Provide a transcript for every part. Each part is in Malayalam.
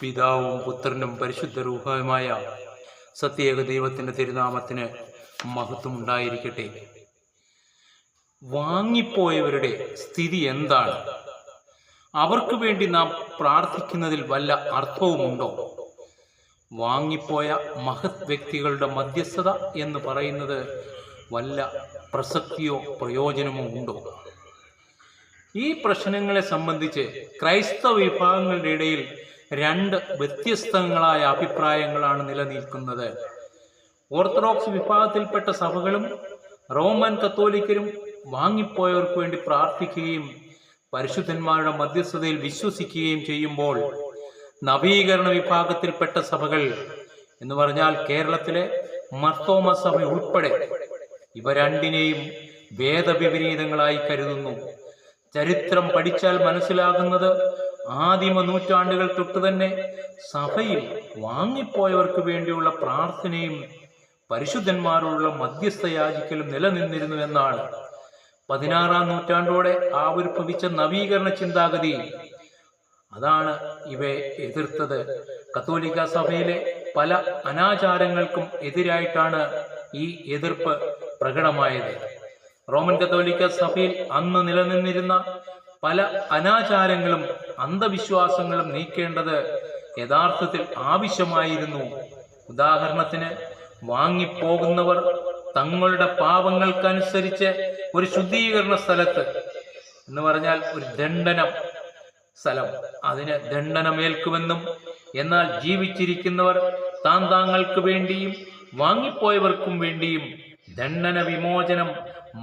പിതാവും പുത്രനും പരിശുദ്ധ രൂപവുമായ സത്യേക ദൈവത്തിന്റെ തിരുനാമത്തിന് മഹത്വം ഉണ്ടായിരിക്കട്ടെ വാങ്ങിപ്പോയവരുടെ സ്ഥിതി എന്താണ്? അവർക്ക് വേണ്ടി നാം പ്രാർത്ഥിക്കുന്നതിൽ വല്ല അർത്ഥവുമുണ്ടോ? വാങ്ങിപ്പോയ മഹത് വ്യക്തികളുടെ മധ്യസ്ഥത എന്ന് പറയുന്നത് വല്ല പ്രസക്തിയോ പ്രയോജനമോ ഉണ്ടോ? ഈ പ്രശ്നങ്ങളെ സംബന്ധിച്ച് ക്രൈസ്തവ വിഭാഗങ്ങളുടെ ഇടയിൽ രണ്ട് വ്യത്യസ്തങ്ങളായ അഭിപ്രായങ്ങളാണ് നിലനിൽക്കുന്നത്. ഓർത്തഡോക്സ് വിഭാഗത്തിൽപ്പെട്ട സഭകളും റോമൻ കത്തോലിക്കരും വാങ്ങിപ്പോയവർക്ക് വേണ്ടി പ്രാർത്ഥിക്കുകയും പരിശുദ്ധന്മാരുടെ മധ്യസ്ഥതയിൽ വിശ്വസിക്കുകയും ചെയ്യുമ്പോൾ നവീകരണ വിഭാഗത്തിൽപ്പെട്ട സഭകൾ എന്ന് പറഞ്ഞാൽ കേരളത്തിലെ മർത്തോമ സഭ ഉൾപ്പെടെ ഇവ രണ്ടിനെയും വേദവിപരീതങ്ങളായി കരുതുന്നു. ചരിത്രം പഠിച്ചാൽ മനസ്സിലാകുന്നത് ആദിമ നൂറ്റാണ്ടുകൾ തൊട്ട് തന്നെ സഭയിൽ വാങ്ങിപ്പോയവർക്ക് വേണ്ടിയുള്ള പ്രാർത്ഥനയും പരിശുദ്ധന്മാരോടുള്ള മധ്യസ്ഥ യാചിക്കലും നിലനിന്നിരുന്നു എന്നാണ്. പതിനാറാം നൂറ്റാണ്ടോടെ ആവിർഭവിച്ച നവീകരണ ചിന്താഗതി. അതാണ് ഇവയെ എതിർത്തത്. കത്തോലിക്ക സഭയിലെ പല അനാചാരങ്ങൾക്കും എതിരായിട്ടാണ് ഈ എതിർപ്പ് പ്രകടമായത്. റോമൻ കത്തോലിക്ക സഭയിൽ അന്ന് നിലനിന്നിരുന്ന പല അനാചാരങ്ങളും അന്ധവിശ്വാസങ്ങളും നീക്കേണ്ടത് യഥാർത്ഥത്തിൽ ആവശ്യമായിരുന്നു. ഉദാഹരണത്തിന് വാങ്ങിപ്പോകുന്നവർ തങ്ങളുടെ പാപങ്ങൾക്കനുസരിച്ച് ഒരു ശുദ്ധീകരണ സ്ഥലത്ത് എന്ന് പറഞ്ഞാൽ ഒരു ദണ്ഡനം സ്ഥലം. അതിന് ദണ്ഡനമേൽക്കുമെന്നും എന്നാൽ ജീവിച്ചിരിക്കുന്നവർ താൻ താങ്കൾക്ക് വേണ്ടിയും വാങ്ങിപ്പോയവർക്കും വേണ്ടിയും ദണ്ഡന വിമോചനം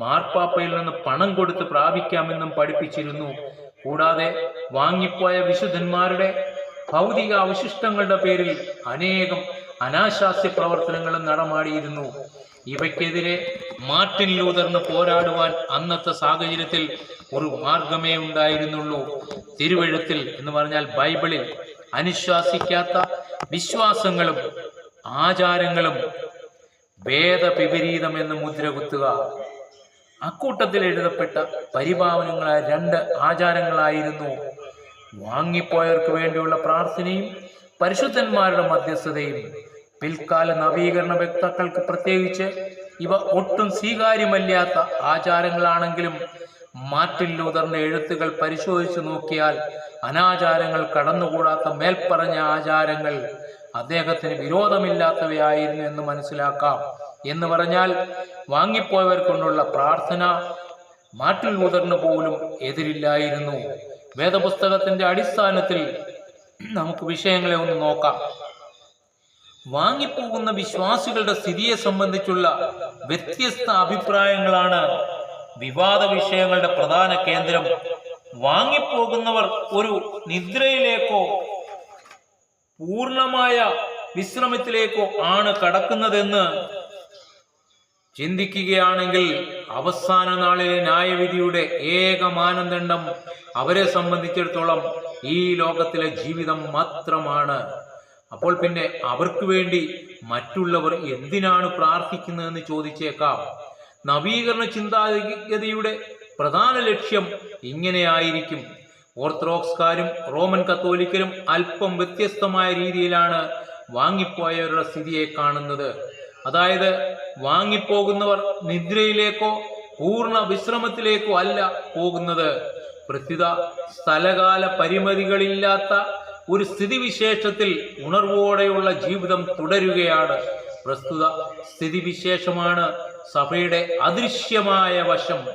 മാർപ്പാപ്പയിൽ നിന്ന് പണം കൊടുത്ത് പ്രാപിക്കാമെന്നും പഠിപ്പിച്ചിരുന്നു. കൂടാതെ വാങ്ങിപ്പോയ വിശുദ്ധന്മാരുടെ ഭൗതിക അവശിഷ്ടങ്ങളുടെ പേരിൽ അനേകം അനാശാസ്യ പ്രവർത്തനങ്ങളും നടമാടിയിരുന്നു. ഇവയ്ക്കെതിരെ മാർട്ടിൻ ലൂതറിന് പോരാടുവാൻ അന്നത്തെ സാഹചര്യത്തിൽ ഒരു മാർഗമേ ഉണ്ടായിരുന്നുള്ളൂ. തിരുവഴുത്തിൽ എന്ന് പറഞ്ഞാൽ ബൈബിളിൽ അനുശ്വാസിക്കാത്ത വിശ്വാസങ്ങളും ആചാരങ്ങളും വേദവിപരീതം എന്ന് മുദ്ര കുത്തുക അക്കൂട്ടത്തിൽ എഴുതപ്പെട്ട പരിഭാവനങ്ങളായ രണ്ട് ആചാരങ്ങളായിരുന്നു. വാങ്ങിപ്പോയവർക്ക് വേണ്ടിയുള്ള പ്രാർത്ഥനയും പരിശുദ്ധന്മാരുടെ മധ്യസ്ഥതയും. പിൽക്കാല നവീകരണ വ്യക്താക്കൾക്ക് പ്രത്യേകിച്ച് ഇവ ഒട്ടും സ്വീകാര്യമല്ലാത്ത ആചാരങ്ങളാണെങ്കിലും മാർട്ടിൻ ലൂതറിന്റെ എഴുത്തുകൾ പരിശോധിച്ചു നോക്കിയാൽ അനാചാരങ്ങൾ കടന്നുകൂടാത്ത മേൽപ്പറഞ്ഞ ആചാരങ്ങൾ അദ്ദേഹത്തിന് വിരോധമില്ലാത്തവയായിരുന്നു എന്ന് മനസ്സിലാക്കാം. എന്ന് പറഞ്ഞാൽ വാങ്ങിപ്പോയവർ കൊണ്ടുള്ള പ്രാർത്ഥന മാറ്റിൽ ലൂതറിന് പോലും എതിരില്ലായിരുന്നു. വേദപുസ്തകത്തിന്റെ അടിസ്ഥാനത്തിൽ നമുക്ക് വിഷയങ്ങളെ ഒന്ന് നോക്കാം. വാങ്ങിപ്പോകുന്ന വിശ്വാസികളുടെ സ്ഥിതിയെ സംബന്ധിച്ചുള്ള വ്യത്യസ്ത അഭിപ്രായങ്ങളാണ് വിവാദ വിഷയങ്ങളുടെ പ്രധാന കേന്ദ്രം. വാങ്ങിപ്പോകുന്നവർ ഒരു നിദ്രയിലേക്കോ പൂർണമായ വിശ്രമത്തിലേക്കോ ആണ് കടക്കുന്നതെന്ന് ചിന്തിക്കുകയാണെങ്കിൽ അവസാന നാളിലെ ന്യായവിധിയുടെ ഏക മാനദണ്ഡം അവരെ സംബന്ധിച്ചിടത്തോളം ഈ ലോകത്തിലെ ജീവിതം മാത്രമാണ്. അപ്പോൾ പിന്നെ അവർക്ക് വേണ്ടി മറ്റുള്ളവർ എന്തിനാണ് പ്രാർത്ഥിക്കുന്നതെന്ന് ചോദിച്ചേക്കാം. നവീകരണ ചിന്താഗതിയുടെ പ്രധാന ലക്ഷ്യം ഇങ്ങനെയായിരിക്കും. ഓർത്തഡോക്സ്കാരും റോമൻ കത്തോലിക്കരും അല്പം വ്യത്യസ്തമായ രീതിയിലാണ് വാങ്ങിപ്പോയവരുടെ സ്ഥിതിയെ കാണുന്നത്. അതായത് വാങ്ങിപ്പോകുന്നവർ നിദ്രയിലേക്കോ പൂർണ വിശ്രമത്തിലേക്കോ അല്ല പോകുന്നത്. പ്രസ്തുത സ്ഥലകാല പരിമിതികളില്ലാത്ത ഒരു സ്ഥിതിവിശേഷത്തിൽ ഉണർവോടെയുള്ള ജീവിതം തുടരുകയാണ്. പ്രസ്തുത സ്ഥിതിവിശേഷമാണ് സഭയുടെ അദൃശ്യമായ വശം.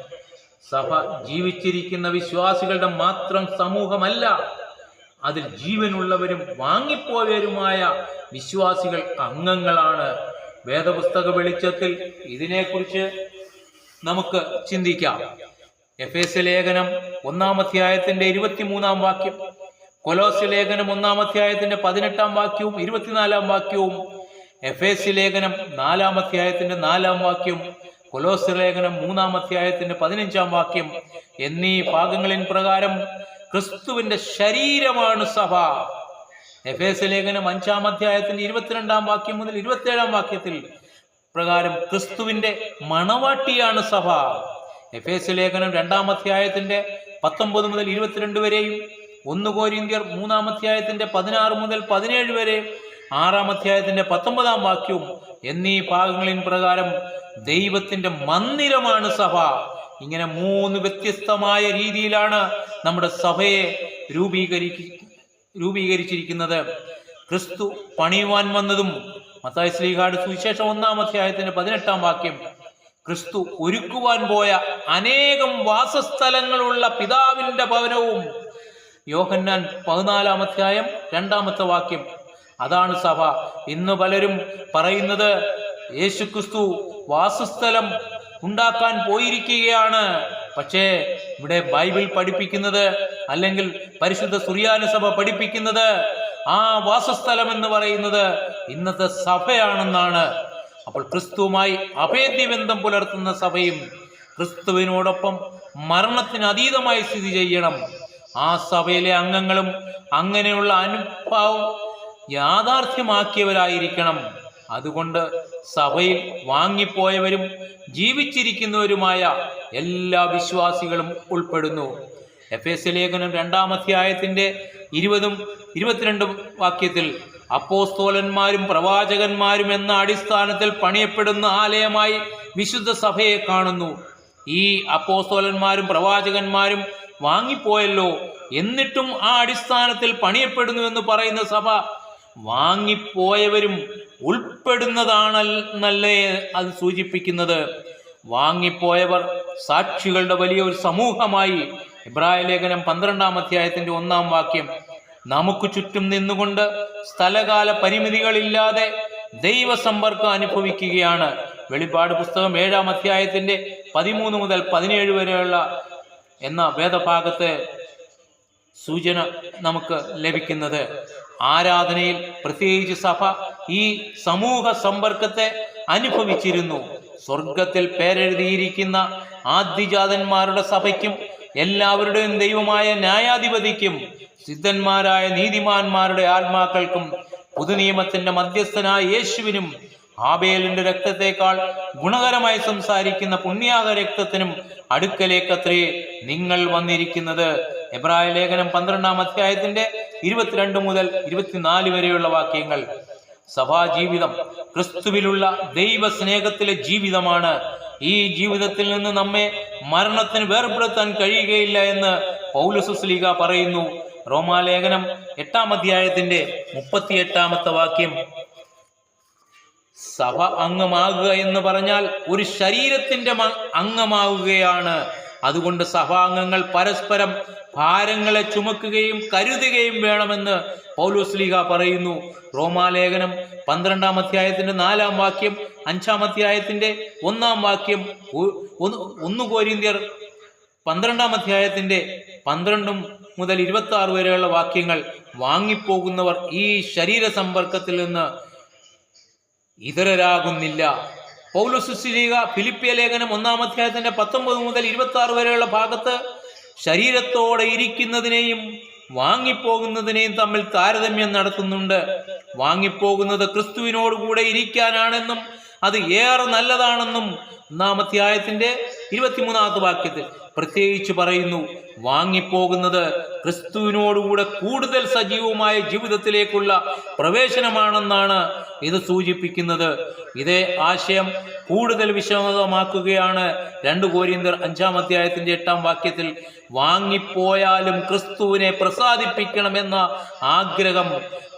സഭ ജീവിച്ചിരിക്കുന്ന വിശ്വാസികളുടെ മാത്രം സമൂഹമല്ല അതിൽ ജീവനുള്ളവരും വാങ്ങിപ്പോയവരുമായ വിശ്വാസികൾ അംഗങ്ങളാണ്. വേദപുസ്തക വെളിച്ചത്തിൽ ഇതിനെക്കുറിച്ച് നമുക്ക് ചിന്തിക്കാം. എഫ് എസ് ലേഖനം ഒന്നാം അധ്യായത്തിന്റെ ഇരുപത്തിമൂന്നാം വാക്യം കൊലോസ് ലേഖനം ഒന്നാം അധ്യായത്തിന്റെ പതിനെട്ടാം വാക്യവും ഇരുപത്തിനാലാം വാക്യവും എഫ് എസ് ലേഖനം നാലാം അധ്യായത്തിന്റെ നാലാം വാക്യം കൊലോസ് ലേഖനം മൂന്നാം അധ്യായത്തിന്റെ പതിനഞ്ചാം വാക്യം എന്നീ ഭാഗങ്ങളിൽ പ്രകാരം ക്രിസ്തുവിന്റെ ശരീരമാണ് സഭ. എഫ് എസ് ലേഖനം അഞ്ചാം അധ്യായത്തിന്റെ ഇരുപത്തിരണ്ടാം വാക്യം മുതൽ ഇരുപത്തിയേഴാം വാക്യത്തിൽ പ്രകാരം ക്രിസ്തുവിന്റെ മണവാട്ടിയാണ് സഭ. എഫ് എസ് ലേഖനം രണ്ടാം അധ്യായത്തിന്റെ പത്തൊമ്പത് മുതൽ ഇരുപത്തിരണ്ട് വരെയും ഒന്ന് കോരിന്ത്യർ മൂന്നാം അധ്യായത്തിന്റെ പതിനാറ് മുതൽ പതിനേഴ് വരെ ആറാം അധ്യായത്തിന്റെ പത്തൊമ്പതാം വാക്യവും എന്നീ ഭാഗങ്ങളിൻ പ്രകാരം ദൈവത്തിന്റെ മന്ദിരമാണ് സഭ. ഇങ്ങനെ മൂന്ന് വ്യത്യസ്തമായ രീതിയിലാണ് നമ്മുടെ സഭയെ രൂപീകരിക്ക രൂപീകരിച്ചിരിക്കുന്നത്. ക്രിസ്തു പണിയുവാൻ വന്നതും മത്തായ ശ്രീകാട് സുവിശേഷം ഒന്നാം അധ്യായത്തിന്റെ പതിനെട്ടാം വാക്യം ക്രിസ്തു ഒരുക്കുവാൻ പോയ അനേകം വാസസ്ഥലങ്ങളുള്ള പിതാവിന്റെ ഭവനവും. യോഹന്നാൻ പതിനാലാം അധ്യായം രണ്ടാമത്തെ വാക്യം. അതാണ് സഭ. ഇന്ന് പലരും പറയുന്നത് യേശുക്രിസ്തു വാസസ്ഥലം ഉണ്ടാക്കാൻ പോയിരിക്കുകയാണ്. പക്ഷേ ഇവിടെ ബൈബിൾ പഠിപ്പിക്കുന്നത് അല്ലെങ്കിൽ പരിശുദ്ധ സുറിയാനുസഭ പഠിപ്പിക്കുന്നത് ആ വാസസ്ഥലം എന്ന് പറയുന്നത് ഇന്നത്തെ സഭയാണെന്നാണ്. അപ്പോൾ ക്രിസ്തുവുമായി അഭേദ്യബന്ധം പുലർത്തുന്ന സഭയും ക്രിസ്തുവിനോടൊപ്പം മരണത്തിന് അതീതമായി സ്ഥിതി ചെയ്യണം. ആ സഭയിലെ അംഗങ്ങളും അങ്ങനെയുള്ള അനുഭാവം യാഥാർത്ഥ്യമാക്കിയവരായിരിക്കണം. അതുകൊണ്ട് സഭയിൽ വാങ്ങിപ്പോയവരും ജീവിച്ചിരിക്കുന്നവരുമായ എല്ലാ വിശ്വാസികളും ഉൾപ്പെടുന്നു. എഫ് എസ് ലേഖനം രണ്ടാം അധ്യായത്തിന്റെ ഇരുപതും ഇരുപത്തിരണ്ടും വാക്യത്തിൽ അപ്പോസ്തോലന്മാരും പ്രവാചകന്മാരും എന്ന അടിസ്ഥാനത്തിൽ പണിയപ്പെടുന്ന ആലയമായി വിശുദ്ധ സഭയെ കാണുന്നു. ഈ അപ്പോസ്തോലന്മാരും പ്രവാചകന്മാരും വാങ്ങിപ്പോയല്ലോ. എന്നിട്ടും ആ അടിസ്ഥാനത്തിൽ പണിയപ്പെടുന്നു എന്ന് പറയുന്ന സഭ വാങ്ങിപ്പോയവരും ഉൾപ്പെടുന്നതാണെന്നല്ലേ അത് സൂചിപ്പിക്കുന്നത്. വാങ്ങിപ്പോയവർ സാക്ഷികളുടെ വലിയ ഒരു സമൂഹമായി. ഇബ്രാഹിം ലേഖനം പന്ത്രണ്ടാം അധ്യായത്തിന്റെ ഒന്നാം വാക്യം നമുക്ക് ചുറ്റും നിന്നുകൊണ്ട് സ്ഥലകാല പരിമിതികളില്ലാതെ ദൈവസമ്പർക്കം അനുഭവിക്കുകയാണ്. വെളിപാട് പുസ്തകം ഏഴാം അധ്യായത്തിന്റെ പതിമൂന്ന് മുതൽ പതിനേഴ് വരെയുള്ള എന്ന വേദഭാഗത്തെ സൂചന നമുക്ക് ലഭിക്കുന്നത്. ആരാധനയിൽ പ്രത്യേകിച്ച് സഭ ഈ സമൂഹ സമ്പർക്കത്തെ അനുഭവിച്ചിരുന്നു. സ്വർഗത്തിൽ പേരെഴുതിയിരിക്കുന്ന ആദ്യജാതന്മാരുടെ സഭയ്ക്കും എല്ലാവരുടെയും ദൈവമായ ന്യായാധിപതിക്കും സിദ്ധന്മാരായ നീതിമാന്മാരുടെ ആത്മാക്കൾക്കും പുതുനിയമത്തിന്റെ മധ്യസ്ഥനായ യേശുവിനും ആബേലിന്റെ രക്തത്തെക്കാൾ ഗുണകരമായി സംസാരിക്കുന്ന പുണ്യാക രക്തത്തിനും അടുക്കലേക്കത്രേ നിങ്ങൾ വന്നിരിക്കുന്നത്. എബ്രായ ലേഖനം പന്ത്രണ്ടാം അധ്യായത്തിന്റെ ഇരുപത്തിരണ്ട് മുതൽ ഇരുപത്തിനാല് വരെയുള്ള വാക്യങ്ങൾ. സഭാജീവിതം ക്രിസ്തുവിലുള്ള ദൈവ സ്നേഹത്തിലെ ജീവിതമാണ്. ഈ ജീവിതത്തിൽ നിന്ന് നമ്മെ മരണത്തിന് വേർപെടുത്താൻ കഴിയുകയില്ല എന്ന് പൗലസുസ്ലീഗ പറയുന്നു. റോമാലേഖനം എട്ടാം അധ്യായത്തിന്റെ മുപ്പത്തി എട്ടാമത്തെ വാക്യം. സഭ അംഗമാകുക എന്ന് പറഞ്ഞാൽ ഒരു ശരീരത്തിന്റെ അംഗമാവുകയാണ്. അതുകൊണ്ട് സഭാംഗങ്ങൾ പരസ്പരം ഭാരങ്ങളെ ചുമക്കുകയും കരുതുകയും വേണമെന്ന് പൗലോസ്ലീഹ പറയുന്നു. റോമാലേഖനം പന്ത്രണ്ടാം അധ്യായത്തിന്റെ നാലാം വാക്യം അഞ്ചാം അധ്യായത്തിന്റെ ഒന്നാം വാക്യം ഒന്ന് കോരിന്ത്യർ പന്ത്രണ്ടാം അധ്യായത്തിന്റെ പന്ത്രണ്ടും മുതൽ ഇരുപത്തി ആറ് വരെയുള്ള വാക്യങ്ങൾ വാങ്ങിപ്പോകുന്നവർ ഈ ശരീര സമ്പർക്കത്തിൽ നിന്ന് ഇതരരാകുന്നില്ല. പൗലസുശ്രീക ഫിലിപ്പിയ ലേഖനം ഒന്നാം അധ്യായത്തിന്റെ പത്തൊമ്പത് മുതൽ ഇരുപത്തി ആറ് വരെയുള്ള ഭാഗത്ത് ശരീരത്തോടെ ഇരിക്കുന്നതിനെയും വാങ്ങിപ്പോകുന്നതിനെയും തമ്മിൽ താരതമ്യം നടത്തുന്നുണ്ട്. വാങ്ങിപ്പോകുന്നത് ക്രിസ്തുവിനോടുകൂടെ ഇരിക്കാനാണെന്നും അത് ഏറെ നല്ലതാണെന്നും ഒന്നാം അധ്യായത്തിന്റെ ഇരുപത്തിമൂന്നാമത്തെ വാക്യത്തിൽ പ്രത്യേകിച്ച് പറയുന്നു വാങ്ങിപ്പോകുന്നത് ക്രിസ്തുവിനോടുകൂടെ കൂടുതൽ സജീവമായ ജീവിതത്തിലേക്കുള്ള പ്രവേശനമാണെന്നാണ് ഇത് സൂചിപ്പിക്കുന്നത്. ഇതേ ആശയം കൂടുതൽ വിശദമാക്കുകയാണ് രണ്ട് കോരിന്തർ അഞ്ചാം അധ്യായത്തിന്റെ എട്ടാം വാക്യത്തിൽ. വാങ്ങിപ്പോയാലും ക്രിസ്തുവിനെ പ്രസാദിപ്പിക്കണമെന്ന ആഗ്രഹം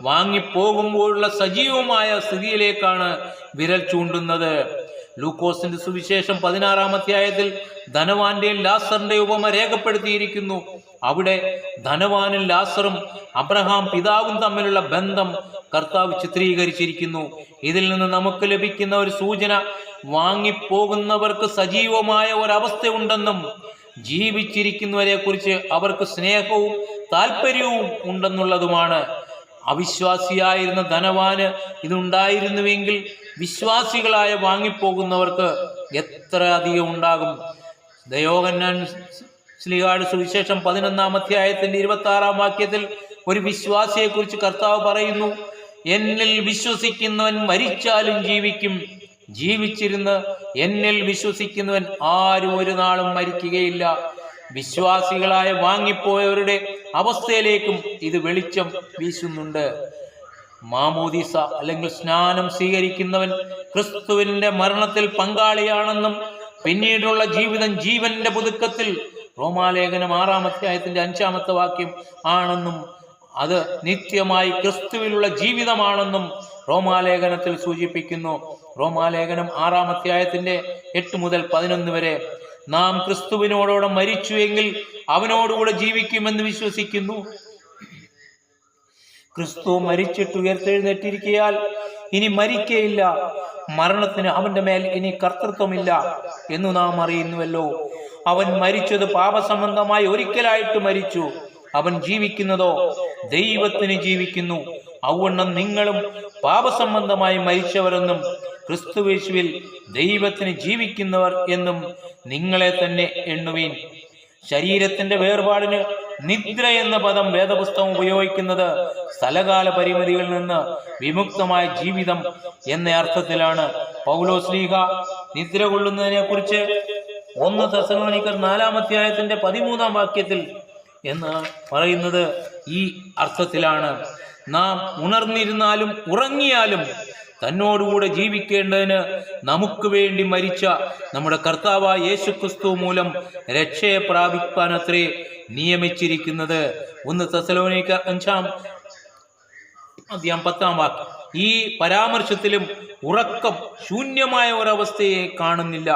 വാങ്ങിപ്പോകുമ്പോഴുള്ള സജീവമായ സ്ഥിതിയിലേക്കാണ് വിരൽ ചൂണ്ടുന്നത്. ലൂക്കോസിന്റെ സുവിശേഷം പതിനാറാം അധ്യായത്തിൽ ധനവാന്റെയും ലാസറിന്റെയും ഉപമ രേഖപ്പെടുത്തിയിരിക്കുന്നു. അവിടെ ധനവാനും ലാസറും അബ്രഹാം പിതാവും തമ്മിലുള്ള ബന്ധം കർത്താവ് ചിത്രീകരിച്ചിരിക്കുന്നു. ഇതിൽ നിന്ന് നമുക്ക് ലഭിക്കുന്ന ഒരു സൂചന വാങ്ങിപ്പോകുന്നവർക്ക് സജീവമായ ഒരവസ്ഥയുണ്ടെന്നും ജീവിച്ചിരിക്കുന്നവരെ കുറിച്ച് അവർക്ക് സ്നേഹവും താല്പര്യവും ഉണ്ടെന്നുള്ളതുമാണ്. അവിശ്വാസിയായിരുന്ന ധനവാന് ഇതുണ്ടായിരുന്നുവെങ്കിൽ വിശ്വാസികളായ വാങ്ങിപ്പോകുന്നവർക്ക് എത്ര അധികം ഉണ്ടാകും? ദയോഹന്നാൻ ശ്രീകാട് സുവിശേഷം പതിനൊന്നാം അധ്യായത്തിന്റെ ഇരുപത്തി ആറാം വാക്യത്തിൽ ഒരു വിശ്വാസിയെ കുറിച്ച് കർത്താവ് പറയുന്നു എന്നിൽ വിശ്വസിക്കുന്നവൻ മരിച്ചാലും ജീവിക്കും. ജീവിച്ചിരുന്ന് എന്നിൽ വിശ്വസിക്കുന്നവൻ ആരും ഒരു നാളും മരിക്കുകയില്ല. വിശ്വാസികളായ വാങ്ങിപ്പോയവരുടെ അവസ്ഥയിലേക്കും ഇത് വെളിച്ചം വീശുന്നുണ്ട്. മാമോദീസ അല്ലെങ്കിൽ സ്നാനം സ്വീകരിക്കുന്നവൻ ക്രിസ്തുവിന്റെ മരണത്തിൽ പങ്കാളിയാണെന്നും പിന്നീടുള്ള ജീവിതം ജീവന്റെ പുതുക്കത്തിൽ റോമാലേഖനം ആറാം ആയത്തിന്റെ അഞ്ചാമത്തെ വാക്യം ആണെന്നും അത് നിത്യമായി ക്രിസ്തുവിലുള്ള ജീവിതമാണെന്നും റോമാലേഖനത്തിൽ സൂചിപ്പിക്കുന്നു. റോമാലേഖനം ആറാം അധ്യായത്തിന്റെ എട്ട് മുതൽ പതിനൊന്ന് വരെ നാം ക്രിസ്തുവിനോടോടെ മരിച്ചു എങ്കിൽ അവനോടുകൂടെ ജീവിക്കുമെന്ന് വിശ്വസിക്കുന്നു. ക്രിസ്തു മരിച്ചിട്ട് ഉയർത്തെഴുന്നേറ്റിരിക്കയാൽ ഇനി മരിക്കയില്ല. മരണത്തിന് അവന്റെ മേൽ ഇനി കർത്തൃത്വമില്ല എന്ന് നാം അറിയുന്നുവല്ലോ. അവൻ മരിച്ചത് പാപസംബന്ധമായി ഒരിക്കലായിട്ട് മരിച്ചു. അവൻ ജീവിക്കുന്നതോ ദൈവത്തിന് ജീവിക്കുന്നു. ഔവണ്ണം നിങ്ങളും പാപസംബന്ധമായി മരിച്ചവരെന്നും ക്രിസ്തുവേശുവിൽ ദൈവത്തിന് ജീവിക്കുന്നവർ എന്നും നിങ്ങളെ തന്നെ എണ്ണുവീൻ. ശരീരത്തിന്റെ വേർപാടിന് നിദ്ര എന്ന പദം വേദപുസ്തകം ഉപയോഗിക്കുന്നത് സ്ഥലകാല പരിമിതികളിൽ നിന്ന് വിമുക്തമായ ജീവിതം എന്ന അർത്ഥത്തിലാണ്. പൗലോസ്ലീഹ നിദ്ര കൊള്ളുന്നതിനെ കുറിച്ച് ഒന്ന് തെസലോനിക്കർ നാലാമധ്യായത്തിന്റെ പതിമൂന്നാം വാക്യത്തിൽ എന്ന് പറയുന്നത് ഈ അർത്ഥത്തിലാണ്. നാം ഉണർന്നിരുന്നാലും ഉറങ്ങിയാലും തന്നോടുകൂടെ ജീവിക്കേണ്ടതിന് നമുക്ക് വേണ്ടി മരിച്ച നമ്മുടെ കർത്താവായ യേശുക്രിസ്തു മൂലം രക്ഷയെ പ്രാപിപ്പാനത്രേ നിയമിച്ചിരിക്കുന്നത്. ഒന്ന് തെസലോനിക്ക അഞ്ചാം അധ്യായം പത്താം വാക്യം. ഈ പരാമർശത്തിലും ഉറക്കം ശൂന്യമായ ഒരവസ്ഥയെ കാണുന്നില്ല.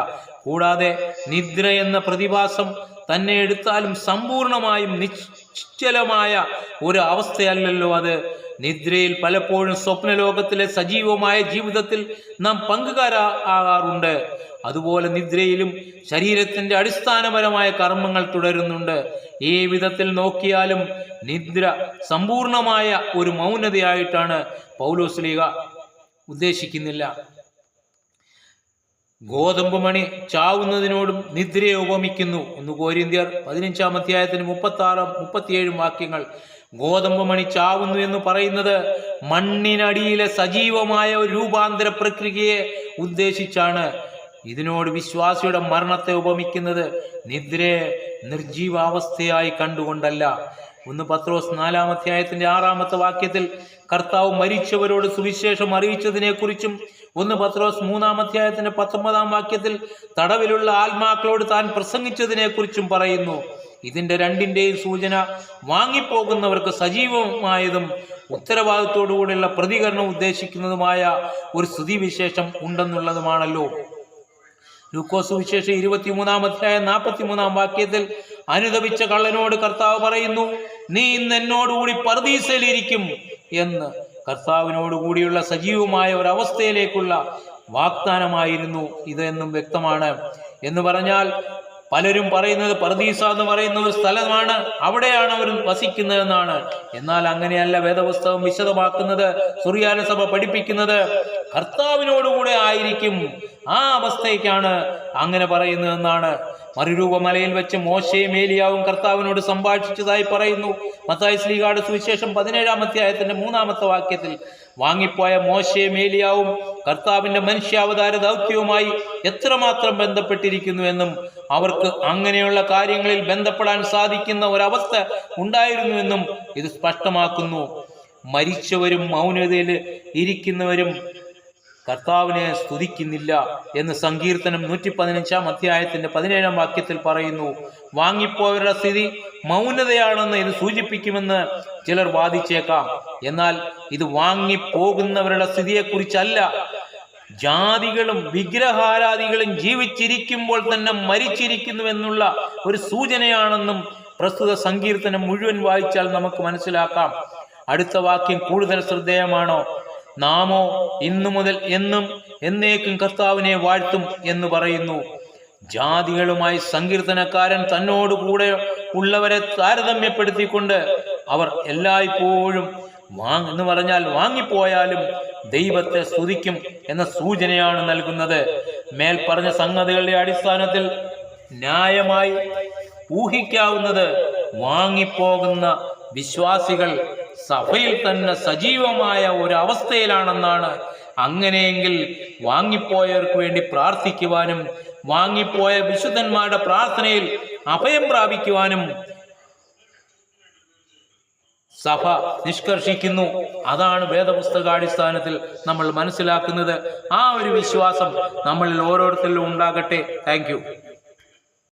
കൂടാതെ നിദ്ര എന്ന പ്രതിഭാസം തന്നെ എടുത്താലും സമ്പൂർണമായും നിശ്ചലമായ ഒരു അവസ്ഥയല്ലല്ലോ അത്. നിദ്രയിൽ പലപ്പോഴും സ്വപ്നലോകത്തിലെ സജീവമായ ജീവിതത്തിൽ നാം പങ്കുകാരാകാറുണ്ട് അതുപോലെ നിദ്രയിലും ശരീരത്തിന്റെ അടിസ്ഥാനപരമായ കർമ്മങ്ങൾ തുടരുന്നുണ്ട്. ഈ വിധത്തിൽ നോക്കിയാലും നിദ്ര സമ്പൂർണമായ ഒരു മൗനതയായിട്ടാണ് പൗലോസ്ലീഗ ഉദ്ദേശിക്കുന്നില്ല. ഗോതമ്പ് മണി ചാവുന്നതിനോടും നിദ്രയെ ഉപമിക്കുന്നു. ഒന്ന് കോരിന്ത്യർ പതിനഞ്ചാം അധ്യായത്തിന് മുപ്പത്തി ആറും മുപ്പത്തിയേഴും വാക്യങ്ങൾ ഗോതമ്പ് മണി ചാവുന്നു എന്ന് പറയുന്നത് മണ്ണിനടിയിലെ സജീവമായ ഒരു രൂപാന്തര പ്രക്രിയയെ ഉദ്ദേശിച്ചാണ്. ഇതിനോട് വിശ്വാസിയുടെ മരണത്തെ ഉപമിക്കുന്നത് നിദ്രയെ നിർജീവാവസ്ഥയായി കണ്ടുകൊണ്ടല്ല. ഒന്ന് പത്രോസ് നാലാം അധ്യായത്തിന്റെ ആറാമത്തെ വാക്യത്തിൽ കർത്താവ് മരിച്ചവരോട് സുവിശേഷം അറിയിച്ചതിനെ കുറിച്ചും ഒന്ന് പത്രോസ് മൂന്നാം അധ്യായത്തിന്റെ പത്തൊമ്പതാം വാക്യത്തിൽ തടവിലുള്ള ആത്മാക്കളോട് താൻ പ്രസംഗിച്ചതിനെക്കുറിച്ചും പറയുന്നു. ഇതിന്റെ രണ്ടിന്റെയും സൂചന വാങ്ങിപ്പോകുന്നവർക്ക് സജീവമായതും ഉത്തരവാദിത്തോടുകൂടിയുള്ള പ്രതികരണം ഉദ്ദേശിക്കുന്നതുമായ ഒരു സ്ഥിതിവിശേഷം ഉണ്ടെന്നുള്ളതുമാണല്ലോ. ലൂക്കോസ് വിശേഷം ഇരുപത്തിമൂന്നാം അധ്യായം നാൽപ്പത്തിമൂന്നാം വാക്യത്തിൽ അനുദപിച്ച കള്ളനോട് കർത്താവ് പറയുന്നു നീ ഇന്ന് എന്നോടുകൂടി പർദീസയിലിരിക്കും എന്ന് കർത്താവിനോട് കൂടിയുള്ള സജീവമായ ഒരു അവസ്ഥയിലേക്കുള്ള വാഗ്ദാനമായിരുന്നു ഇത് എന്നും വ്യക്തമാണ്. എന്ന് പറഞ്ഞാൽ പലരും പറയുന്നത് പർദീസ എന്ന് പറയുന്ന ഒരു സ്ഥലമാണ് അവിടെയാണ് അവർ വസിക്കുന്നതെന്നാണ്. എന്നാൽ അങ്ങനെയല്ല വേദപുസ്തകം വിശദമാക്കുന്നത് സുറിയാന സഭ പഠിപ്പിക്കുന്നത്. കർത്താവിനോടുകൂടെ ആയിരിക്കും ആ അവസ്ഥയ്ക്കാണ് അങ്ങനെ പറയുന്നതെന്നാണ്. മറുരൂപമലയിൽ വെച്ച് മോശയും മേലിയാവും കർത്താവിനോട് സംഭാഷിച്ചതായി പറയുന്നു. മത്തായി ശ്രീകാട് സുവിശേഷം പതിനേഴാം അധ്യായത്തിന്റെ മൂന്നാമത്തെ വാക്യത്തിൽ വാങ്ങിപ്പോയ മോശയും മേലിയാവും കർത്താവിന്റെ മനുഷ്യാവതാര ദൗത്യവുമായി എത്രമാത്രം ബന്ധപ്പെട്ടിരിക്കുന്നു എന്നും അവർക്ക് അങ്ങനെയുള്ള കാര്യങ്ങളിൽ ബന്ധപ്പെടാൻ സാധിക്കുന്ന ഒരവസ്ഥ ഉണ്ടായിരുന്നുവെന്നും ഇത് സ്പഷ്ടമാക്കുന്നു. മരിച്ചവരും മൗനതയിൽ ഇരിക്കുന്നവരും കർത്താവിനെ സ്തുതിക്കുന്നില്ല എന്ന് സങ്കീർത്തനം നൂറ്റി പതിനഞ്ചാം അധ്യായത്തിന്റെ പതിനേഴാം വാക്യത്തിൽ പറയുന്നു. വാങ്ങിപ്പോയവരുടെ സ്ഥിതി മൗനതയാണെന്ന് ഇത് സൂചിപ്പിക്കുമെന്ന് ചിലർ വാദിച്ചേക്കാം. എന്നാൽ ഇത് വാങ്ങിപ്പോകുന്നവരുടെ സ്ഥിതിയെക്കുറിച്ചല്ല. ജാതികളും വിഗ്രഹാരാധികളും ജീവിച്ചിരിക്കുമ്പോൾ തന്നെ മരിച്ചിരിക്കുന്നു എന്നുള്ള ഒരു സൂചനയാണെന്നും പ്രസ്തുത സങ്കീർത്തനം മുഴുവൻ വായിച്ചാൽ നമുക്ക് മനസ്സിലാക്കാം. അടുത്ത വാക്യം കൂടുതൽ ശ്രദ്ധേയമാണോ? നാമോ ഇന്നു മുതൽ എന്നും എന്നേക്കും കർത്താവിനെ വാഴ്ത്തും എന്ന് പറയുന്നു. ജാതികളുമായി സങ്കീർത്തനക്കാരൻ തന്നോട് കൂടെ ഉള്ളവരെ താരതമ്യപ്പെടുത്തിക്കൊണ്ട് അവർ എല്ലായ്പ്പോഴും വാങ് എന്ന് പറഞ്ഞാൽ വാങ്ങിപ്പോയാലും ദൈവത്തെ സ്തുതിക്കും എന്ന സൂചനയാണ് നൽകുന്നത്. മേൽപ്പറഞ്ഞ സംഗതികളുടെ അടിസ്ഥാനത്തിൽ ന്യായമായി ഊഹിക്കാവുന്നത് വാങ്ങിപ്പോകുന്ന വിശ്വാസികൾ സഭയിൽ തന്നെ സജീവമായ ഒരു അവസ്ഥയിലാണെന്നാണ് അങ്ങനെയെങ്കിൽ വാങ്ങിപ്പോയവർക്ക് വേണ്ടി പ്രാർത്ഥിക്കുവാനും വാങ്ങിപ്പോയ വിശുദ്ധന്മാരുടെ പ്രാർത്ഥനയിൽ അഭയം പ്രാപിക്കുവാനും സഭ നിഷ്കർഷിക്കുന്നു. അതാണ് വേദപുസ്തകാടിസ്ഥാനത്തിൽ നമ്മൾ മനസ്സിലാക്കുന്നത്. ആ ഒരു വിശ്വാസം നമ്മളിൽ ഓരോരുത്തരിലും ഉണ്ടാകട്ടെ. താങ്ക്